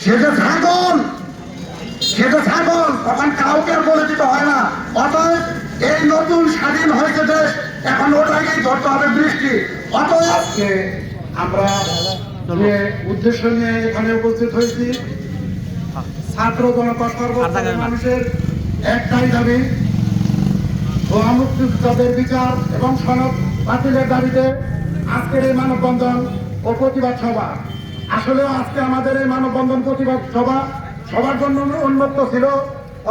সে যে ছাগল! সে যে ছাগল! তখন কাউকে বলে দিতে হয় না। অতএব এই নতুন স্বাধীন হয়েছে দেশ এখন ওটাকেই ধরতে হবে বৃষ্টি। অতএব আমরা যে উদ্দেশ্য নিয়ে এখানে উপস্থিত হয়েছি ছাত্র জনতা সর্বস্তরের মানুষের একটাই দাবি মুক্তিযোদ্ধাদের বিচার এবং সনদ বাতিলের দাবিতে আজকের এই মানববন্ধন ও প্রতিবাদ সভা। আসলে আজকে আমাদের এই মানববন্ধন প্রতিবাদ সভা, সবার জন্য উন্মুক্ত ছিল।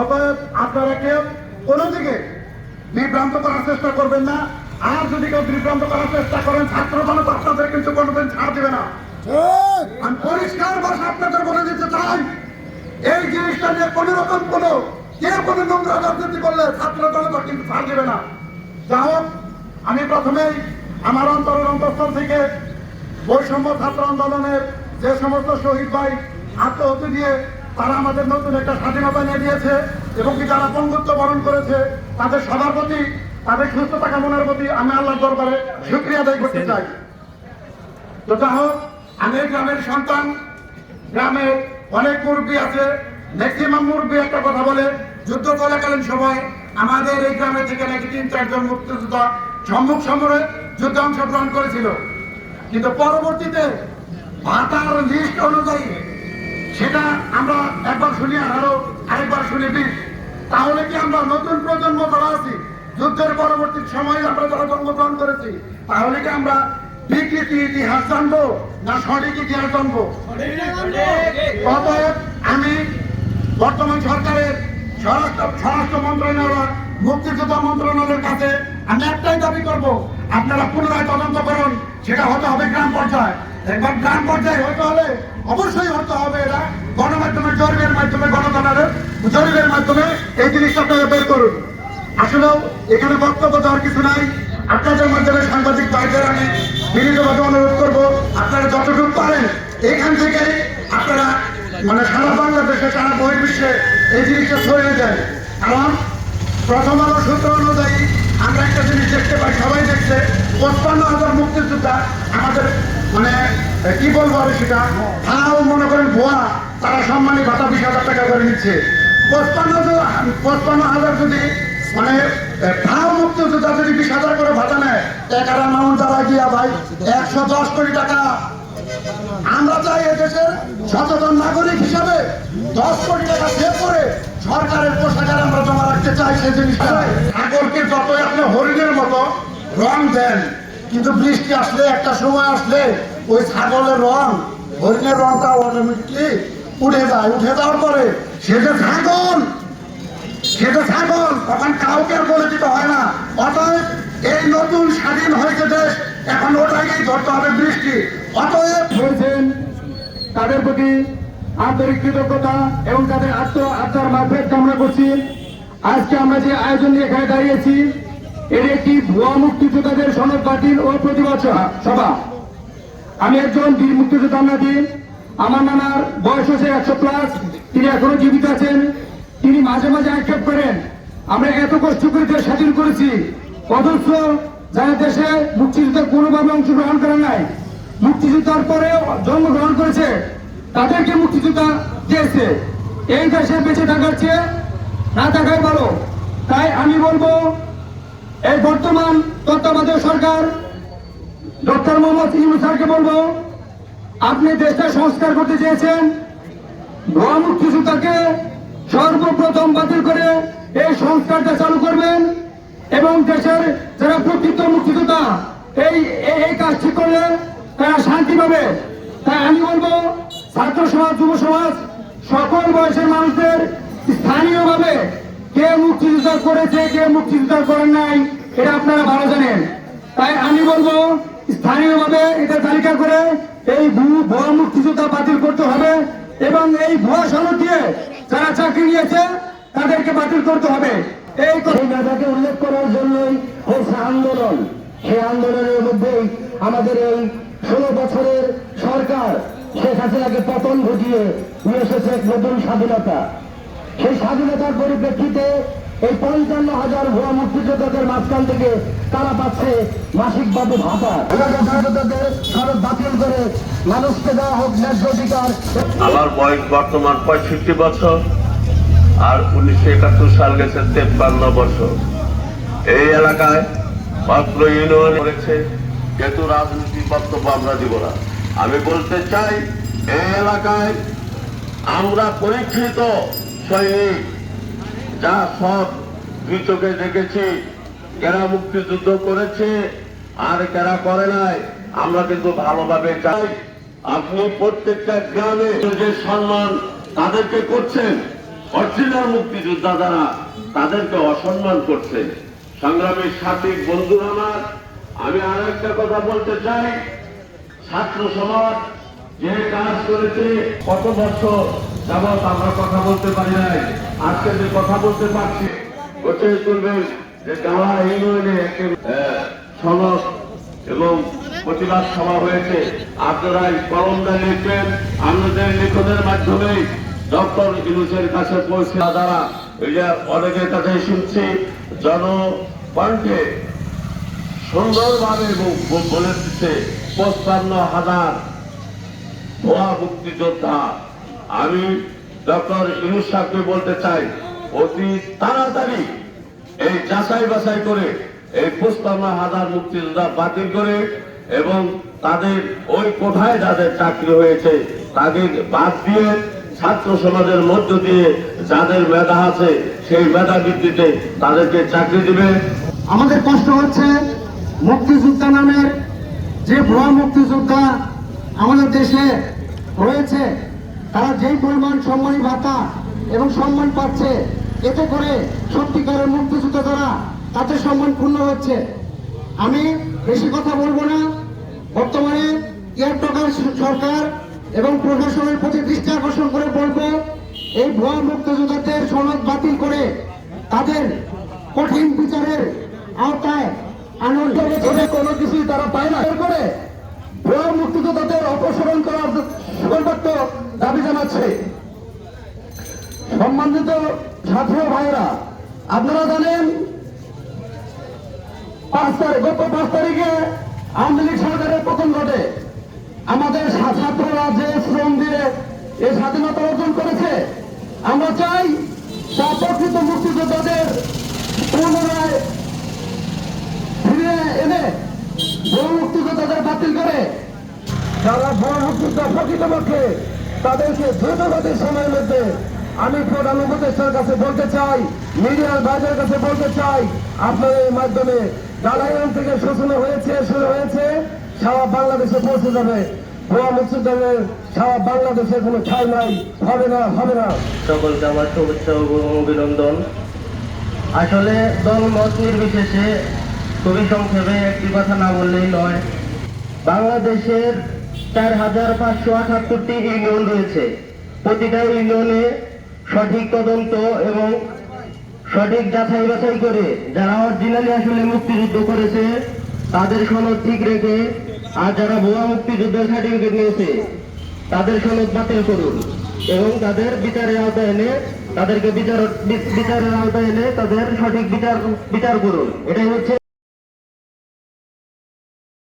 অতএব আপনারা কেউ কোনো দিকে বিভ্রান্ত করার চেষ্টা করবেন না। আর যদি কেউ বিভ্রান্ত করার চেষ্টা করেন, ছাত্র জনতা আপনাদের কিন্তু কোনোদিন ছাড় দেবে না। আমি পরিষ্কার ভাষা আপনাদের বলে দিতে চাই, এই জিনিসটা নিয়ে কোনো রকম কোনো কে কোনো নোংরা রাজনীতি করলে ছাত্র জনতা কিন্তু ছাড় দেবে না। যা হোক, আমি প্রথমেই আমার অন্তরের অন্তঃস্থল থেকে বৈষম্য ছাত্র আন্দোলনের যে সমস্ত শহীদ ভাই আত্মহত্যা দিয়ে তারা আমাদের নতুন একটা স্বাধীনতা নিয়ে দিয়েছে এবং কি যারা পঙ্গুত্ব বরণ করেছে, তাদের সবার প্রতি, তাদের সুস্থতা কামনার প্রতি আমি আল্লাহর দরবারে শুক্রিয়া আদায় করতে চাই। তো যা হোক, আমি গ্রামের সন্তান, গ্রামে অনেক মুরব্বী আছে ম্যাক্সিমাম মুরব্বী একটা কথা বলে, যুদ্ধ চলাকালীন সময় আমাদের এই গ্রামে থেকে নাকি তিন, চারজন মুক্তিযোদ্ধা সম্মুখ সমরে যুদ্ধে অংশগ্রহণ করেছিল। কিন্তু পরবর্তীতে ভাতার লিস্ট অনুযায়ী, সেটা আমরা একবার শুনি আঠারো আরেকবার শুনি বিশ তাহলে কি আমরা নতুন প্রজন্ম যারা আছি, যুদ্ধের পরবর্তী সময়ে আমরা যারা জন্মগ্রহণ করেছি, তাহলে কি আমরা বিকৃতি ইতিহাস জানব না সঠিক ইতিহাস জানব? অতএব আমি বর্তমান সরকারের স্বরাষ্ট্র স্বরাষ্ট্র মন্ত্রণালয় মুক্তিযোদ্ধা মন্ত্রণালয়ের কাছে আমি একটাই দাবি করব, আপনারা পুনরায় তদন্ত করুন, সেটা হতে হবে গ্রাম পর্যায়ে। একবার গ্রাম পর্যায়ে হতে হলে অবশ্যই হতে হবে এরা গণমাধ্যমের জরিপের মাধ্যমে গণতন্ত্রের জরিপের মাধ্যমে এই জিনিসটা আপনারা বের করুন। আসলেও এখানে বক্তব্য দেওয়ার কিছু নাই। আপনাদের মাধ্যমে সাংবাদিক ভাইদের আমি বিনীতভাবে অনুরোধ করব, আপনারা যতটুকু পারেন এখান থেকে আপনারা মানে সারা বাংলাদেশে, সারা বহির্বিশ্বে এই জিনিসটা ছড়িয়ে দেয় কারণ প্রথম আলো সূত্র অনুযায়ী আমরা একটা জিনিস দেখতে পাই, সবাই দেখছে, পঁচপান্ন হাজার মুক্তিযোদ্ধা মানে কি বলব আমি সেটা? তারাও মনে করেন ভুয়া, তারা সম্মানী ভাতা বিশ হাজার টাকা করে নিচ্ছে। পঁচপান্ন হাজার যদি মানে একশো দশ কোটি টাকা। আমরা চাই এদেশের সচেতন নাগরিক হিসাবে দশ কোটি টাকা সেভ করে সরকারের পোশাকার আমরা জমা রাখতে চাই সেই জিনিসটা। ছাগলকে যতই আপনি হরিণের মতো রং দেন কিন্তু বৃষ্টি আসলে, একটা সময় আসলে ওই ছাগলের রং, হরিণের রংটা অটোমেটিকলি উঠে যায়, উঠে যাওয়ার পরে সে যে ছাগল সে যে ছাগল, তখন কাউকে বলে দিতে হয় না। অতএব এই নতুন স্বাধীন হয়েছে দেশ, এখন ওটাকেই ধরতে হবে বৃষ্টি। অতএব হয়েছেন তাদের প্রতি আন্তরিক কৃতজ্ঞতা এবং তাদের আত্ম আত্মার মাফের কামনা করছি। আজকে আমরা যে আয়োজন নিয়ে এখানে দাঁড়িয়েছি এর একটি ভুয়া মুক্তিযোদ্ধাদের সনদ বাতিল ও প্রতিবাদ সভা- আমি একজন বীর মুক্তিযোদ্ধা নাতি আমার নানার বয়স হচ্ছে একশো প্লাস। তিনি এখনও জীবিত আছেন। তিনি মাঝে মাঝে আক্ষেপ করেন, আমরা এত কষ্ট করে দেশ স্বাধীন করেছি। অথচ যারা দেশে মুক্তিযুদ্ধে কোনোভাবে অংশগ্রহণ করে নাই, মুক্তিযুদ্ধের পরে জন্মগ্রহণ করেছে, তাদেরকে মুক্তিযোদ্ধা দিয়েছে। এই দেশে বেঁচে থাকার চেয়ে না থাকাই ভালো। তাই আমি বলব এই বর্তমান তত্ত্বাবধায়ক সরকার, ডক্টর মোহাম্মদ ইউনুস স্যারকে বলব, আপনি দেশটা সংস্কার করতে চেয়েছেন ভুয়া মুক্তিযোদ্ধাকে সর্বপ্রথম বাতিল করে এই সংস্কারটা চালু করবেন এবং দেশের যারা প্রকৃত মুক্তিযোদ্ধা, এই, এই- কাজটি করলে তারা শান্তি পাবে। তাই আমি বলব, ছাত্র সমাজ, যুব সমাজ, সকল বয়সের মানুষদের স্থানীয়ভাবে কে মুক্তিযুদ্ধ করেছে, কে মুক্তিযুদ্ধ করেন নাই, এটা আপনারা ভালো জানেন। তাই আমি বলব, স্থানীয়ভাবে এটা তালিকা করে এই ভুয়া মুক্তিযোদ্ধা বাতিল করতে হবে এবং এই ভুয়া সনদ দিয়ে যারা চাকরি নিয়েছে, তাদেরকে বাতিল করতে হবে। এই নেতাকে উল্লেখ করার জন্যই হয়েছে আন্দোলন। সেই আন্দোলনের মধ্যেই আমাদের এই ষোলো বছরের সরকার শেখ হাসিনাকে পতন ঘটিয়ে নিয়ে এসেছে এক নতুন স্বাধীনতা। সেই স্বাধীনতার পরিপ্রেক্ষিতে এই পঞ্চান্ন হাজার ভুয়া মুক্তিযোদ্ধাদের মাঝখান থেকে তারা পাচ্ছে মাসিক বাবু ভাতা মুক্তিযোদ্ধাদের খরচ বাতিল করে মানুষকে দেওয়া হোক ন্যায্য অধিকার। আমার বয়স বর্তমান পঁয়ষট্টি বছর, আর উনিশশো একাত্তর সাল গেছে তেপ্পান্ন বছর। এই এলাকায় মাত্র ইউনিয়ন করেছে, যেহেতু রাজনীতি বক্তব্য আমরা দিব না। আমি বলতে চাই, এই এলাকায় আমরা পরীক্ষিত সৈনিক যা সব দুই দেখেছি। কেরা মুক্তিযুদ্ধ করেছে আর কেরা করে নাই, আমরা কিন্তু ভালোভাবে চাই। আপনি প্রত্যেকটা গ্রামে যে সম্মান তাদেরকে করছেন, অরিজিনাল মুক্তিযোদ্ধা দ্বারা তাদেরকে অসম্মান করছেন। সংগ্রামী সাথী বন্ধুরা আমার, আমি আর একটা কথা বলতে চাই। ছাত্র সমাজ যে কাজ করেছে, কত বছর যাবৎ আমরা কথা বলতে পারি নাই। আজকে যে কথা বলতে পারছি গোচে তুলবেন যে গাওয়া ইউনিয়নে একটি সনদ এবং প্রতিবাদ সভা হয়েছে, আপনারা কলমটা লিখবেন, আপনাদের লিখনের মাধ্যমে ডক্টর ইউনুসের কাছে পৌঁছে দ্বারা অনেকের কাছে শুনছি জনকণ্ঠে সুন্দরভাবে বলে দিচ্ছে, পঁচপান্ন হাজার ভুয়া মুক্তিযোদ্ধা আমি ডক্টর ইনুস সাহেবকে বলতে চাই, অতি তাড়াতাড়ি এই যাচাই বাছাই করে এই পঁচপান্ন হাজার মুক্তিযোদ্ধা বাতিল করে এবং তাদের ওই কোঠায় যাদের চাকরি হয়েছে, তাদের বাদ দিয়ে ছাত্র সমাজের মধ্য দিয়ে যাদের মেধা আছে, সেই মেধা ভিত্তিতে তাদেরকে চাকরি দিবে। আমাদের কষ্ট হচ্ছে, মুক্তিযোদ্ধা নামের যে ভুয়া মুক্তিযোদ্ধা আমাদের দেশে রয়েছে তারা যেই পরিমাণ সম্মানী ভাতা এবং সম্মান পাচ্ছে এতে করে সত্যিকারের মুক্তিযোদ্ধা দ্বারা তাদের সম্মান পূর্ণ হচ্ছে। আমি বেশি কথা বলব না। বর্তমানে ইয়ারটকার সরকার এবং প্রশাসনের প্রতি দৃষ্টি আকর্ষণ করে বলব এই ভুয়া মুক্তিযোদ্ধাদের সনদ বাতিল করে তাদের কঠিন বিচারের আওতায় আনুন এতে কোনো কিছুই তারা পায় না। করে ভুয়া মুক্তিযোদ্ধাদের অপসারণ করার সর্বোচ্চ দাবি জানাচ্ছে। সম্মানিত ছাত্র ভাইরা আপনারা জানেন, পাঁচ তারিখ, গত পাঁচ তারিখে আওয়ামী লীগ সরকারের পতন ঘটে। আমাদের ছাত্ররা যে শ্রম দিয়ে এই স্বাধীনতা অর্জন করেছে, আমরা চাই তা মুক্তিযোদ্ধাদের পুনরায় ফিরিয়ে এনে ভুয়া মুক্তিযোদ্ধাদের বাতিল করে। তারা ভুয়া মুক্তিযোদ্ধা প্রকৃতপক্ষে তাদেরকে দ্রুতগতির সময়ের মধ্যে আমি প্রধান উপদেষ্টার কাছে বলতে চাই, মিডিয়ার বাইরের কাছে বলতে চাই আপনার এই মাধ্যমে গালায়ন থেকে শোষণ হয়েছে, শুরু হয়েছে, সারা বাংলাদেশে পৌঁছে যাবে। কোনো নাই, হবে না হবে না। আসলে নির্বিশেষে একটি কথা না বললেই নয়, বাংলাদেশের চার হাজার পাঁচশো আটাত্তরটি ইউনিয়ন রয়েছে। প্রতিটা ইউনিয়নে সঠিক তদন্ত এবং সঠিক যাচাই বাছাই করে যারা অরিজিনালি আসলে মুক্তিযুদ্ধ করেছে, তাদের সনদ ঠিক রেখে আর যারা ভুয়া মুক্তিযুদ্ধের সার্টিফিকেট নিয়েছে, তাদের সনদ বাতিল করুন এবং তাদের বিচারের আওতায় এনে তাদেরকে বিচার বিচারের আওতায় এনে তাদের সঠিক বিচার বিচার করুন। এটাই হচ্ছে